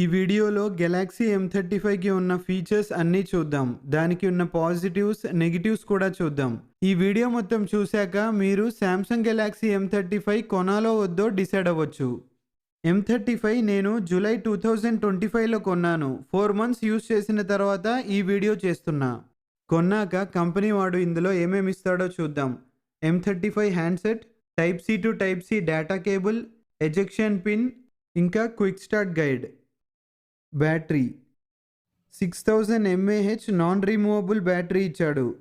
ఈ వీడియోలో Galaxy M thirty ఫైవ్కి ఉన్న ఫీచర్స్ అన్నీ చూద్దాం. దానికి ఉన్న పాజిటివ్స్ నెగిటివ్స్ కూడా చూద్దాం. ఈ వీడియో మొత్తం చూశాక మీరు Samsung Galaxy M thirty five కొనాలో వద్దో డిసైడ్ అవ్వచ్చు. ఎం థర్టీ ఫైవ్ నేను జూలై టూ థౌజండ్ ట్వంటీ ఫైవ్లో కొన్నాను. ఫోర్ మంత్స్ యూస్ చేసిన తర్వాత ఈ వీడియో చేస్తున్నా. కొన్నాక కంపెనీ వాడు ఇందులో ఏమేమి ఇస్తాడో చూద్దాం. M thirty five handset type C to type C data cable ejection pin ఇంకా quick start guide battery. Six thousand mAh non removable battery ఇచ్చాడు.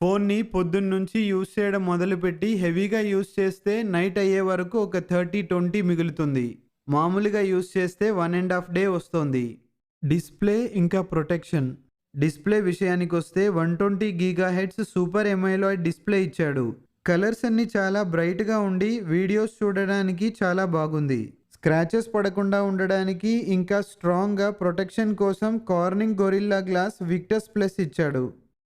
ఫోన్ని పొద్దున్నుంచి యూస్ చేయడం మొదలుపెట్టి హెవీగా యూస్ చేస్తే నైట్ అయ్యే వరకు ఒక థర్టీ ట్వంటీ మిగులుతుంది. మామూలుగా యూజ్ చేస్తే వన్ అండ్ హాఫ్ డే వస్తుంది. డిస్ప్లే ఇంకా ప్రొటెక్షన్. డిస్ప్లే విషయానికి వస్తే one twenty gigahertz super AMOLED display ఇచ్చాడు. కలర్స్ అన్ని చాలా బ్రైట్గా ఉండి వీడియోస్ చూడడానికి చాలా బాగుంది. స్క్రాచెస్ పడకుండా ఉండడానికి ఇంకా స్ట్రాంగ్గా ప్రొటెక్షన్ కోసం Corning Gorilla Glass Victus plus ఇచ్చాడు.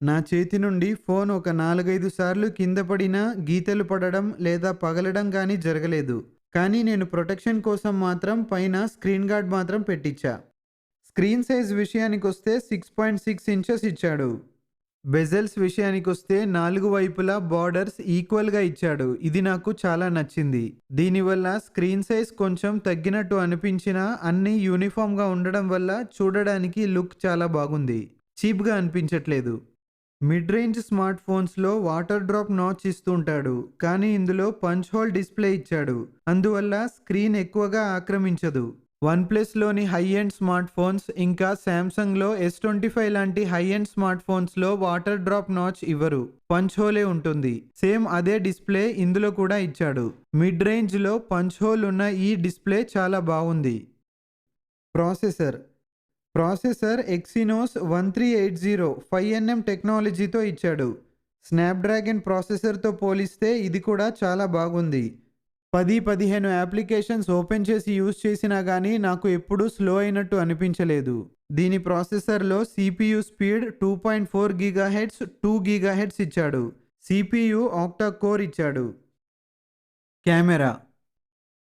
నా చేతి నుండి ఫోన్ ఒక నాలుగైదు సార్లు కింద పడినా గీతలు పడడం లేదా పగలడం కానీ జరగలేదు. కానీ నేను ప్రొటెక్షన్ కోసం మాత్రం పైన స్క్రీన్ గార్డ్ మాత్రం పెట్టించా. స్క్రీన్ సైజ్ విషయానికి వస్తే సిక్స్ పాయింట్ సిక్స్ ఇంచెస్ ఇచ్చాడు. బెజల్స్ విషయానికి వస్తే నాలుగు వైపులా బార్డర్స్ ఈక్వల్గా ఇచ్చాడు. ఇది నాకు చాలా నచ్చింది. దీనివల్ల స్క్రీన్ సైజ్ కొంచెం తగ్గినట్టు అనిపించినా అన్నీ యూనిఫామ్గా ఉండడం వల్ల చూడడానికి లుక్ చాలా బాగుంది. చీప్గా అనిపించట్లేదు. మిడ్ రేంజ్ స్మార్ట్ ఫోన్స్లో వాటర్ డ్రాప్ నాచ్ ఇస్తుంటాడు కానీ ఇందులో పంచ్ హోల్ డిస్ప్లే ఇచ్చాడు. అందువల్ల స్క్రీన్ ఎక్కువగా ఆక్రమించదు. వన్ ప్లస్లోని హై ఎండ్ స్మార్ట్ ఫోన్స్ ఇంకా శాంసంగ్లో ఎస్ ట్వంటీ ఫైవ్ లాంటి హై ఎండ్ స్మార్ట్ ఫోన్స్లో వాటర్ డ్రాప్ నాచ్ ఇవ్వరు. పంచ్ హోలే ఉంటుంది. సేమ్ అదే డిస్ప్లే ఇందులో కూడా ఇచ్చాడు. మిడ్ రేంజ్లో పంచ్ హోల్ ఉన్న ఈ డిస్ప్లే చాలా బాగుంది. Processor. Processor Exynos one three eight zero five nm టెక్నాలజీతో ఇచ్చాడు. స్నాప్డ్రాగన్ ప్రాసెసర్తో పోలిస్తే ఇది కూడా చాలా బాగుంది. పది పదిహేను అప్లికేషన్స్ ఓపెన్ చేసి యూజ్ చేసినా కానీ నాకు ఎప్పుడూ స్లో అయినట్టు అనిపించలేదు. దీని ప్రాసెసర్లో CPU speed two point four gigahertz two gigahertz ఇచ్చాడు. సిపియు ఆక్టా కోర్ ఇచ్చాడు. కెమెరా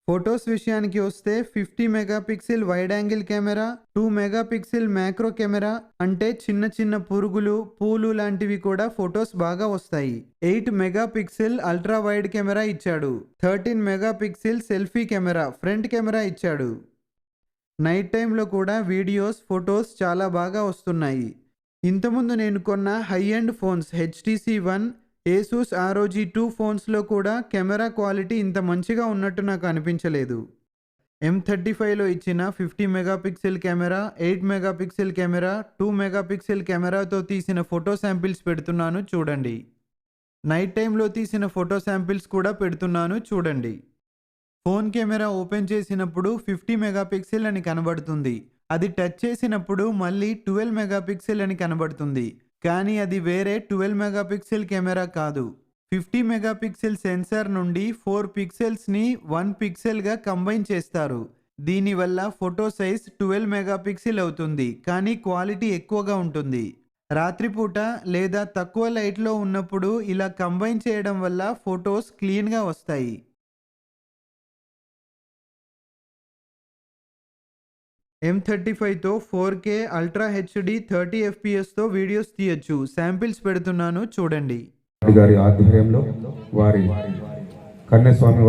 ఫొటోస్ విషయానికి వస్తే fifty megapixel wide angle camera two megapixel macro camera అంటే చిన్న చిన్న పురుగులు పూలు లాంటివి కూడా ఫొటోస్ బాగా వస్తాయి. Eight megapixel ultra wide camera ఇచ్చాడు. Thirteen megapixel selfie camera front camera ఇచ్చాడు. నైట్ టైంలో కూడా వీడియోస్ ఫొటోస్ చాలా బాగా వస్తున్నాయి. ఇంతకుముందు నేను కొన్న high end phones HTC one Asus ROG two ఫోన్స్లో కూడా కెమెరా క్వాలిటీ ఇంత మంచిగా ఉన్నట్టు నాకు అనిపించలేదు. ఎం థర్టీ ఫైవ్లో ఇచ్చిన fifty megapixel camera eight megapixel camera two megapixel కెమెరాతో తీసిన ఫోటో శాంపిల్స్ పెడుతున్నాను చూడండి. నైట్ టైంలో తీసిన ఫోటో శాంపిల్స్ కూడా పెడుతున్నాను చూడండి. ఫోన్ కెమెరా ఓపెన్ చేసినప్పుడు ఫిఫ్టీ మెగాపిక్సెల్ అని కనబడుతుంది. అది టచ్ చేసినప్పుడు మళ్ళీ ట్వెల్వ్ మెగాపిక్సెల్ అని కనబడుతుంది. కానీ అది వేరే ట్వెల్వ్ మెగాపిక్సెల్ కెమెరా కాదు. ఫిఫ్టీ మెగాపిక్సెల్ సెన్సార్ నుండి ఫోర్ పిక్సెల్స్ని వన్ పిక్సెల్గా కంబైన్ చేస్తారు. దీనివల్ల ఫోటో సైజ్ ట్వెల్వ్ మెగాపిక్సెల్ అవుతుంది కానీ క్వాలిటీ ఎక్కువగా ఉంటుంది. రాత్రిపూట లేదా తక్కువ లైట్లో ఉన్నప్పుడు ఇలా కంబైన్ చేయడం వల్ల ఫొటోస్ క్లీన్గా వస్తాయి. M thirty ఫైవ్తో four K ultra HD thirty ఎఫ్పిఎస్తో videos తీయొచ్చు. శాంపిల్స్ పెడుతున్నాను చూడండి. గారి ఆధ్వర్యంలో వారి కన్యస్వామి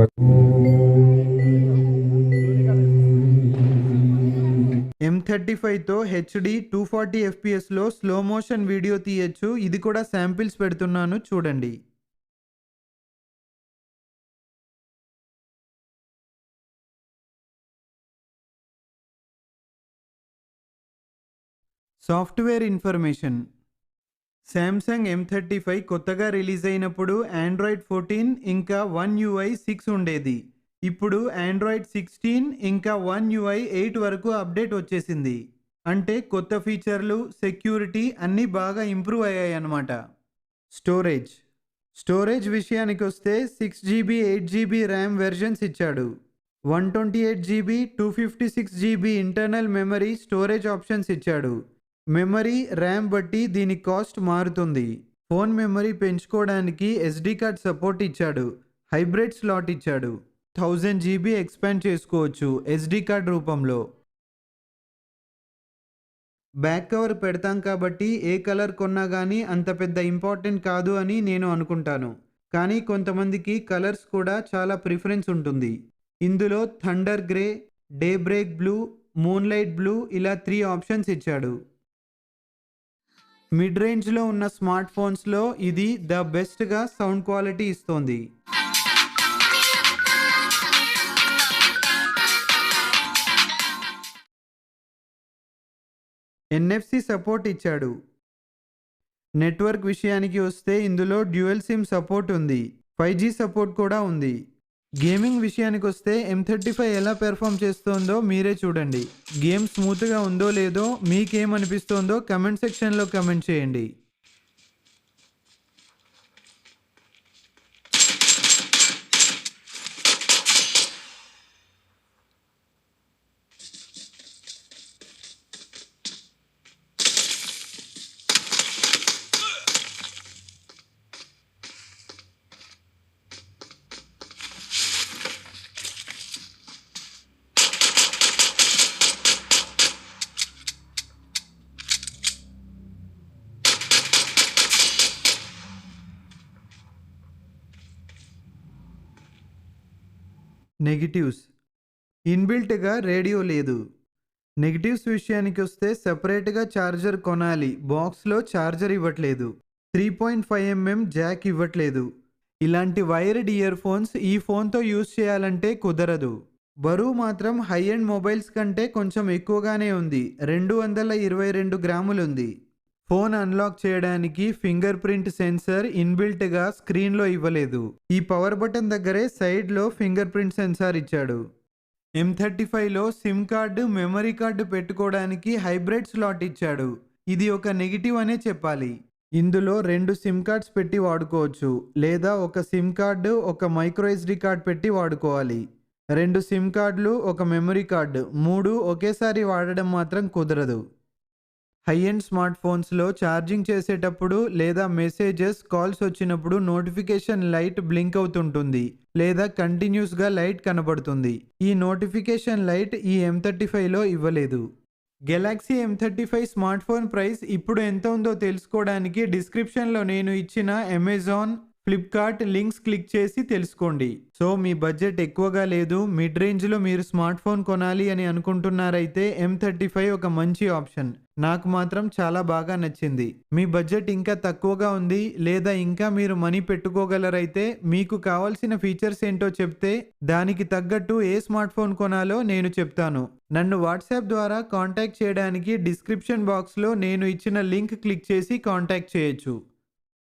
ఎం థర్టీ ఫైవ్తో హెచ్డి టూ ఫార్టీ ఎఫ్పిఎస్లో స్లో మోషన్ వీడియో తీయొచ్చు. ఇది కూడా శాంపిల్స్ పెడుతున్నాను చూడండి. Software information. Samsung M thirty five కొత్తగా రిలీజ్ అయినప్పుడు ఆండ్రాయిడ్ ఫోర్టీన్ ఇంకా వన్ యూఐ సిక్స్ ఉండేది. ఇప్పుడు ఆండ్రాయిడ్ సిక్స్టీన్ ఇంకా వన్ యూఐ ఎయిట్ వరకు అప్డేట్ వచ్చేసింది. అంటే కొత్త ఫీచర్లు సెక్యూరిటీ అన్నీ బాగా ఇంప్రూవ్ అయ్యాయి అన్నమాట. స్టోరేజ్. స్టోరేజ్ విషయానికి వస్తే six GB eight GB RAM versions ఇచ్చాడు. One twenty eight GB two fifty six GB internal memory storage options ఇచ్చాడు. మెమరీ ర్యామ్ బట్టి దీని కాస్ట్ మారుతుంది. ఫోన్ మెమరీ పెంచుకోవడానికి ఎస్డి కార్డ్ సపోర్ట్ ఇచ్చాడు. హైబ్రిడ్ స్లాట్ ఇచ్చాడు. థౌజండ్ జీబీ ఎక్స్పాండ్ చేసుకోవచ్చు SD card రూపంలో. బ్యాక్ కవర్ పెడతాం కాబట్టి ఏ కలర్ కొన్నా కానీ అంత పెద్ద ఇంపార్టెంట్ కాదు అని నేను అనుకుంటాను. కానీ కొంతమందికి కలర్స్ కూడా చాలా ప్రిఫరెన్స్ ఉంటుంది. ఇందులో thunder grey day break blue moonlight blue ఇలా త్రీ ఆప్షన్స్ ఇచ్చాడు. మిడ్ రేంజ్లో ఉన్న స్మార్ట్ ఫోన్స్లో ఇది ద బెస్ట్గా సౌండ్ క్వాలిటీ ఇస్తోంది. ఎన్ఎఫ్సి సపోర్ట్ ఇచ్చాడు. నెట్వర్క్ విషయానికి వస్తే ఇందులో డ్యూయల్ సిమ్ సపోర్ట్ ఉంది. ఫైవ్ జీ సపోర్ట్ కూడా ఉంది. గేమింగ్ విషయానికి వస్తే ఎం థర్టీ ఫైవ్ ఎలా పెర్ఫామ్ చేస్తోందో మీరే చూడండి. గేమ్ స్మూత్గా ఉందో లేదో మీకేమనిపిస్తోందో కమెంట్ సెక్షన్లో కమెంట్ చేయండి. నెగిటివ్స్. ఇన్బిల్ట్గా రేడియో లేదు. నెగిటివ్స్ విషయానికి వస్తే సెపరేట్గా ఛార్జర్ కొనాలి. బాక్స్లో ఛార్జర్ ఇవ్వట్లేదు. Three point five mm jack ఇవ్వట్లేదు. ఇలాంటి వైర్డ్ ఇయర్ ఫోన్స్ ఈ ఫోన్తో యూజ్ చేయాలంటే కుదరదు. బరువు మాత్రం హై ఎండ్ మొబైల్స్ కంటే కొంచెం ఎక్కువగానే ఉంది. రెండు వందల ఇరవై రెండు గ్రాములు ఉంది ఫోన్ అన్లాక్ చేయడానికి ఫింగర్ ప్రింట్ సెన్సర్ ఇన్బిల్ట్గా స్క్రీన్లో ఇవ్వలేదు. ఈ పవర్ బటన్ దగ్గరే సైడ్లో ఫింగర్ ప్రింట్ సెన్సార్ ఇచ్చాడు. ఎం థర్టీ ఫైవ్లో సిమ్ కార్డు మెమరీ కార్డు పెట్టుకోవడానికి హైబ్రిడ్ స్లాట్ ఇచ్చాడు. ఇది ఒక నెగిటివ్ అనే చెప్పాలి. ఇందులో రెండు సిమ్ కార్డ్స్ పెట్టి వాడుకోవచ్చు. లేదా ఒక సిమ్ కార్డు ఒక మైక్రో ఎస్డి కార్డ్ పెట్టి వాడుకోవాలి. రెండు సిమ్ కార్డులు ఒక మెమరీ కార్డు. మూడు ఒకేసారి వాడడం మాత్రం కుదరదు. హై ఎండ్ స్మార్ట్ ఫోన్స్లో ఛార్జింగ్ చేసేటప్పుడు లేదా మెసేజెస్ కాల్స్ వచ్చినప్పుడు నోటిఫికేషన్ లైట్ బ్లింక్ అవుతుంటుంది లేదా కంటిన్యూస్గా లైట్ కనబడుతుంది. ఈ నోటిఫికేషన్ లైట్ ఈ ఎం థర్టీ ఫైవ్లో ఇవ్వలేదు. Galaxy M thirty five smart phone price ఇప్పుడు ఎంత ఉందో తెలుసుకోవడానికి డిస్క్రిప్షన్లో నేను ఇచ్చిన అమెజాన్ ఫ్లిప్కార్ట్ లింక్స్ క్లిక్ చేసి తెలుసుకోండి. సో మీ బడ్జెట్ ఎక్కువగా లేదు మిడ్ రేంజ్లో మీరు స్మార్ట్ ఫోన్ కొనాలి అని అనుకుంటున్నారైతే ఎం థర్టీ ఫైవ్ ఒక మంచి ఆప్షన్. నాకు మాత్రం చాలా బాగా నచ్చింది. మీ బడ్జెట్ ఇంకా తక్కువగా ఉంది లేదా ఇంకా మీరు మనీ పెట్టుకోగలరైతే మీకు కావాల్సిన ఫీచర్స్ ఏంటో చెప్తే దానికి తగ్గట్టు ఏ స్మార్ట్ ఫోన్ కొనాలో నేను చెప్తాను. నన్ను వాట్సాప్ ద్వారా కాంటాక్ట్ చేయడానికి డిస్క్రిప్షన్ బాక్స్లో నేను ఇచ్చిన లింక్ క్లిక్ చేసి కాంటాక్ట్ చేయొచ్చు.